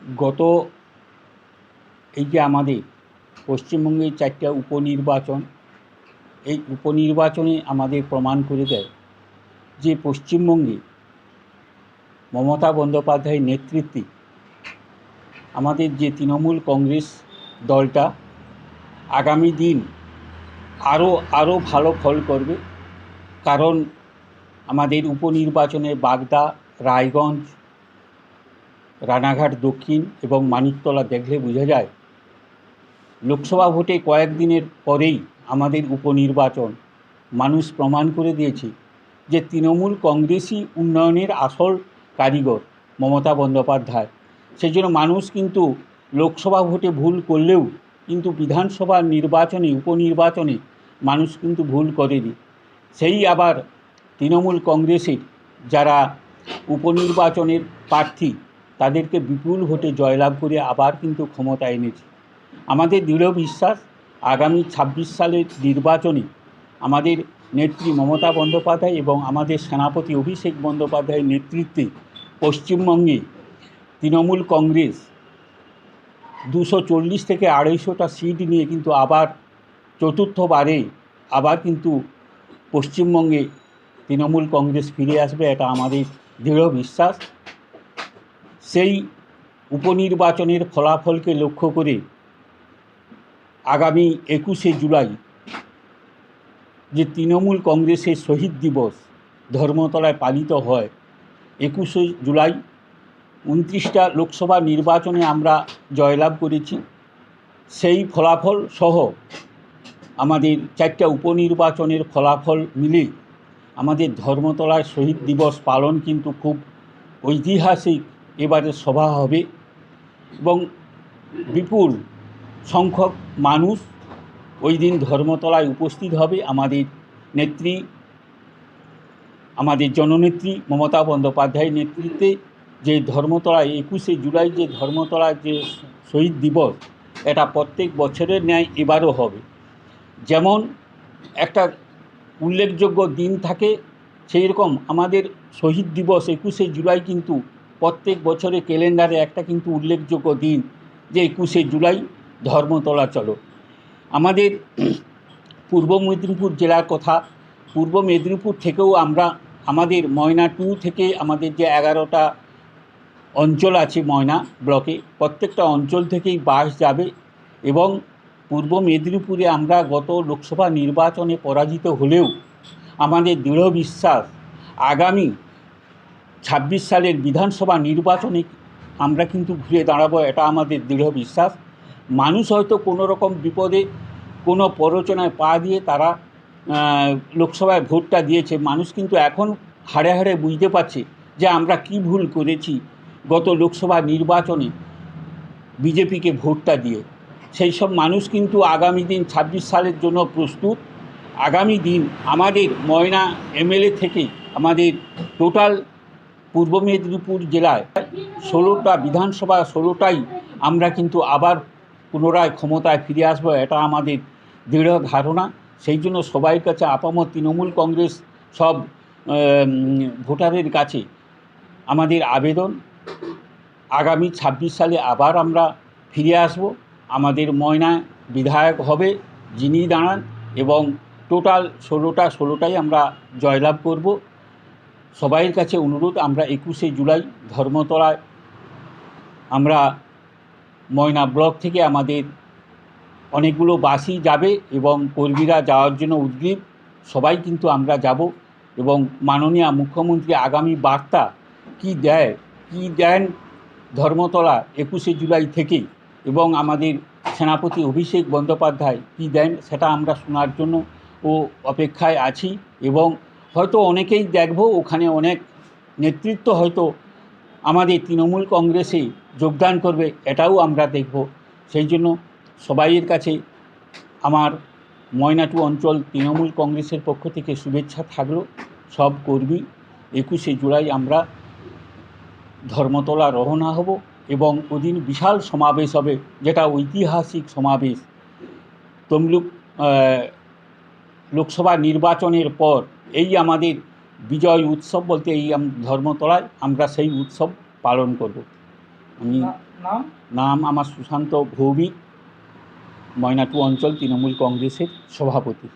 গত এই যে আমাদের পশ্চিমবঙ্গের চারটা উপনির্বাচন, এই উপনির্বাচনে আমাদের প্রমাণ করে দেয় যে পশ্চিমবঙ্গে মমতা বন্দ্যোপাধ্যায়ের নেতৃত্বে আমাদের যে তৃণমূল কংগ্রেস দলটা আগামী দিন আরও আরও ভালো ফল করবে। কারণ আমাদের উপনির্বাচনে বাগদা, রায়গঞ্জ রানাঘাট দক্ষিণ এবং মানিকতলা দেখলে বোঝা যায়, লোকসভা ভোটে কয়েকদিনের পরেই আমাদের উপনির্বাচন। মানুষ প্রমাণ করে দিয়েছে যে তৃণমূল কংগ্রেসই উন্নয়নের আসল কারিগর মমতা বন্দ্যোপাধ্যায়। সেই জন্য মানুষ কিন্তু লোকসভা ভোটে ভুল করলেও কিন্তু বিধানসভা নির্বাচনে, উপনির্বাচনে মানুষ কিন্তু ভুল করেনি। সেই আবার তৃণমূল কংগ্রেসের যারা উপনির্বাচনের প্রার্থী তাদেরকে বিপুল ভোটে জয়লাভ করে আবার কিন্তু ক্ষমতা এনেছে। আমাদের দৃঢ় বিশ্বাস, আগামী ছাব্বিশ সালের নির্বাচনে আমাদের নেত্রী মমতা বন্দ্যোপাধ্যায় এবং আমাদের সেনাপতি অভিষেক বন্দ্যোপাধ্যায়ের নেতৃত্বে পশ্চিমবঙ্গে তৃণমূল কংগ্রেস দুশো চল্লিশ থেকে আড়াইশোটা সিট নিয়ে কিন্তু আবার চতুর্থবারে আবার কিন্তু পশ্চিমবঙ্গে তৃণমূল কংগ্রেস ফিরে আসবে, এটা আমাদের দৃঢ় বিশ্বাস। সেই উপনির্বাচনের ফলাফলকে লক্ষ্য করে আগামী একুশে জুলাই যে তৃণমূল কংগ্রেসের শহীদ দিবস ধর্মতলায় পালিত হয়, একুশে জুলাই উনত্রিশটা লোকসভা নির্বাচনে আমরা জয়লাভ করেছি। সেই ফলাফল সহ আমাদের চারটা উপনির্বাচনের ফলাফল মিলে আমাদের ধর্মতলায় শহীদ দিবস পালন কিন্তু খুব ঐতিহাসিক এবারে সভা হবে এবং বিপুল সংখ্যক মানুষ ওই দিন ধর্মতলায় উপস্থিত হবে। আমাদের নেত্রী, আমাদের জননেত্রী মমতা বন্দ্যোপাধ্যায়ের নেতৃত্বে যে ধর্মতলায়, একুশে জুলাই যে ধর্মতলায় যে শহীদ দিবস, এটা প্রত্যেক বছরের ন্যায় এবারও হবে। যেমন একটা উল্লেখযোগ্য দিন থাকে সেই রকম আমাদের শহীদ দিবস একুশে জুলাই কিন্তু প্রত্যেক বছরে ক্যালেন্ডারে একটা কিন্তু উল্লেখযোগ্য দিন যে একুশে জুলাই ধর্মতলা চলো আমাদের পূর্ব মেদিনীপুর জেলার কথা, পূর্ব মেদিনীপুর থেকেও আমরা আমাদের ময়না টু থেকে আমাদের যে এগারোটা অঞ্চল আছে ময়না ব্লকে, প্রত্যেকটা অঞ্চল থেকেই বাস যাবে এবং পূর্ব মেদিনীপুরে আমরা গত লোকসভা নির্বাচনে পরাজিত হলেও আমাদের দৃঢ় বিশ্বাস, আগামী ছাব্বিশ সালের বিধানসভা নির্বাচনে আমরা কিন্তু ঘুরে দাঁড়াবো, এটা আমাদের দৃঢ় বিশ্বাস। মানুষ হয়তো কোনো রকম বিপদে, কোনো প্ররোচনায় পা দিয়ে তারা লোকসভায় ভোটটা দিয়েছে। মানুষ কিন্তু এখন হাড়ে হাড়ে বুঝতে পারছে যে আমরা কি ভুল করেছি গত লোকসভা নির্বাচনে বিজেপিকে ভোটটা দিয়ে। সেই সব মানুষ কিন্তু আগামী দিন ছাব্বিশ সালের জন্য প্রস্তুত। আগামী দিন আমাদের ময়না এমএলএ থেকে আমাদের টোটাল পূর্ব মেদিনীপুর জেলায় ষোলোটা বিধানসভা, ষোলোটাই আমরা কিন্তু আবার পুনরায় ক্ষমতায় ফিরে আসব, এটা আমাদের দৃঢ় ধারণা। সেই জন্য সবাই কাছে আপামর তৃণমূল কংগ্রেস সব ভোটারের কাছে আমাদের আবেদন। আগামী ছাব্বিশ সালে আবার আমরা ফিরে আসব। আমাদের ময়না বিধায়ক হবে, যিনি দাঁড়ান এবং টোটাল ষোলোটা, ষোলোটাই আমরা জয়লাভ করব। সবাইয়ের কাছে অনুরোধ, আমরা একুশে জুলাই ধর্মতলায় আমরা ময়না ব্লক থেকে আমাদের অনেকগুলো বাসই যাবে এবং কর্মীরা যাওয়ার জন্য উদ্গ্রীব, সবাই কিন্তু আমরা যাব এবং মাননীয় মুখ্যমন্ত্রী আগামী বার্তা কি দেয়, কি দেন ধর্মতলা একুশে জুলাই থেকে এবং আমাদের সেনাপতি অভিষেক বন্দ্যোপাধ্যায় কী দেন সেটা আমরা শোনার জন্য ও অপেক্ষায় আছি এবং হয়তো অনেকেই দেখব, ওখানে অনেক নেতৃত্ব হয়তো আমাদের তৃণমূল কংগ্রেসে যোগদান করবে, এটাও আমরা দেখব। সেই জন্য সবাইয়ের কাছে আমার ময়নাটু অঞ্চল তৃণমূল কংগ্রেসের পক্ষ থেকে শুভেচ্ছা থাকল। সব কর্মী একুশে জুলাই আমরা ধর্মতলা রওনা হব এবং ওদিন বিশাল সমাবেশ হবে, যেটা ঐতিহাসিক সমাবেশ। তমলুক লোকসভা নির্বাচনের পর এই আমাদের বিজয় উৎসব বলতে এই ধর্মতলায় আমরা সেই উৎসব পালন করব। আমি নাম? নাম আমার সুশান্ত ভৌমিক ময়নাটু অঞ্চল তৃণমূল কংগ্রেসের সভাপতি।